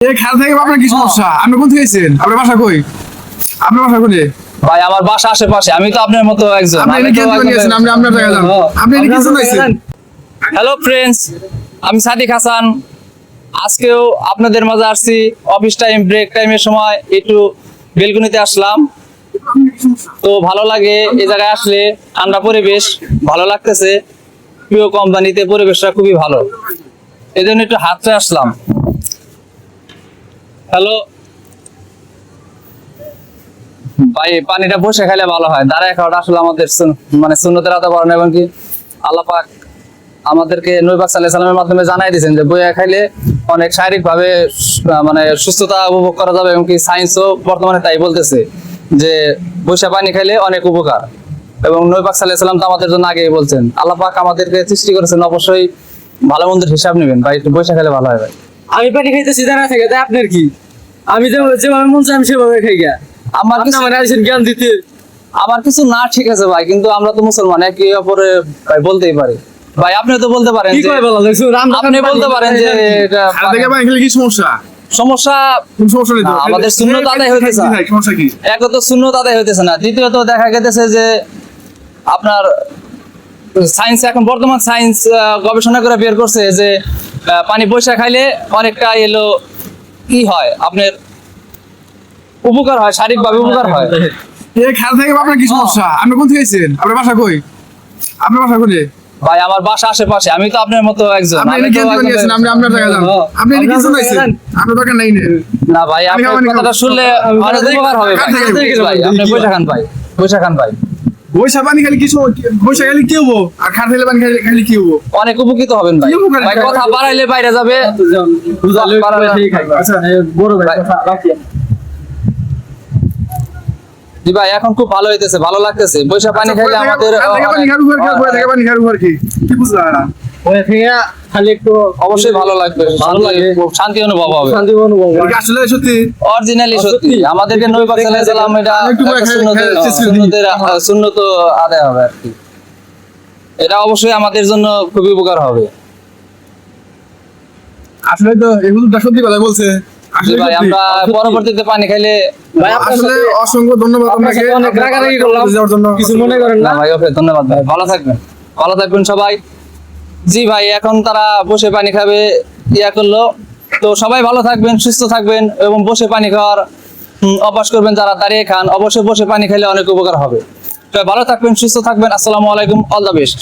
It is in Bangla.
এই খেলা থেকে আপনার কি সমস্যা? আপনি কোন থেকে এসেছেন? আপনার বাসা কই? আপনার বাসা কোনে? ভাই আমার বাসা আশেপাশে। আমি তো আপনার মতো একজন। আপনি কেন নিয়েছেন আপনি আপনার জায়গা যান। আপনি এনে কিছু হ্যালো আমি সাদিক হাসান। আজকেও আপনাদের মাঝে আসছি। অফিস টাইম ব্রেক টাইমের সময় একটু বেলকুনিতে আসলাম। তো ভালো লাগে এই জায়গায় আসলে। ঠান্ডা পরিবেশ ভালো লাগতেছে। প্রিয় কোম্পানিতে পরিবেশটা খুবই ভালো। এই জন্য একটু হাতটা আসলাম। হ্যালো। ভাই পানিটা বসে খাইলে ভালো হয়। দাঁড়ায় খাওয়াটা আসলে আমাদের মানে শূন্যতের আতা পারেন এবং কি আল্লাহ পাক আমাদেরকে নৈবাক সাল্লাহ সাল্লামের মাধ্যমে জানাই দিয়েছেন যে বইয়া খাইলে অনেক শারীরিক ভাবে মানে সুস্থতা উপভোগ করা যাবে এবং কি সায়েন্সও বর্তমানে তাই বলতেছে যে বৈশা পানি খাইলে অনেক উপকার। এবং নৈবাক সাল্লাহ সাল্লাম তো আমাদের জন্য আগেই বলছেন, আল্লাহ পাক আমাদেরকে সৃষ্টি করেছেন অবশ্যই ভালো মন্দির হিসাব নেবেন। ভাই, একটু বৈশা খেলে ভালো হয় ভাই। আমি পানি খাইতেছি দাঁড়া থেকে তাই আপনার কি? আমি যেভাবে মন চাই আমি সেভাবে খাই গা। আমার আপনি কিছু আমার আইসেন জ্ঞান দিতে। আমার কিছু না ঠিক আছে ভাই কিন্তু আমরা তো মুসলমান একে অপরে ভাই বলতেই পারি। ভাই আপনি তো বলতে পারেন কি কয় বলা দেখছ রাম আপনি বলতে পারেন যে এটা থেকে আপনার খেলে কি সমস্যা? সমস্যা সমস্যা নেই আমাদের সুন্নত আদায় হইতেছে না। ভাই, সমস্যা কি? এক তো শূন্য আদায় হইতেছে না। দ্বিতীয়ত দেখা গেছে যে আপনার সায়েন্স এখন বর্তমান সায়েন্স গবেষণা করে বের করছে যে পানি পয়সা খাইলে অনেকটা এলো কি হয় আপনার উপকার হয় শারীরিকভাবে উপকার হয়। এই খেলা থেকে আপনার কি সমস্যা? আপনি কোন থেকে এসেছেন আপনার বাসা কই? আপনার বাসা কোনে? ভাই আমার বাসা আশেপাশে আমি তো আপনার মতো একজন। আপনি আপনি আপনার জায়গা যান। আপনি এনে কিছু নাইছেন আপনার দরকার নাই নে। ভাই আমি আপনার কথাটা শুনলে অনেক উপকার হবে। ভাই আপনি পয়সা খান ভাই পয়সা খান ভাই। পানি খেলে কি সম- বৈশা কি হব আর খাট পানি খেলে খেলে কি হব অনেক উপকৃত হবেন ভাই। ভাই কথা বাড়াইলে বাইরে যাবে। আচ্ছা। বড় ভাই কথা রাখি জি ভাই এখন খুব ভালো হইতেছে ভালো লাগতেছে। বৈশা পানি খাইলে আমাদের ওই থেকে খালি একটু অবশ্যই ভালো লাগবে। ভালো লাগে। শান্তি অনুভব হবে। শান্তি অনুভব। এটা আসলে সত্যি। অরিজিনালি সত্যি। আমাদেরকে নই পাকিস্তানে সালাম এটা একটু করে একটা খাই- সুন্নতের খাই- চেষ্টা করি। সুন্নতের সুন্নত আদায় হবে আর কি। এটা অবশ্যই আমাদের জন্য খুবই উপকার হবে। আসলে তো এগুলোটা সত্যি কথা বলছে। ভাই আমরা পরবর্তীতে পানি খাইলে ভাই আসলে অসংখ্য ধন্যবাদ আপনাকে। অনেক রাগারাগি করলাম। কিছু মনে করেন না না? ভাই ওকে ধন্যবাদ ভাই। ভালো থাকবেন। ভালো থাকবেন সবাই। জি ভাই, এখন তারা বসে পানি খাবে, ইয়া করল। তো সবাই ভালো থাকবেন, সুস্থ থাকবেন এবং বসে পানি খাওয়ার অভ্যাস করবেন যারা দাঁড়িয়ে খান। অবশ্যই বসে পানি খেলে অনেক উপকার হবে। তো ভালো থাকবেন, সুস্থ থাকবেন। আসসালামু আলাইকুম, অল দ্য বেস্ট।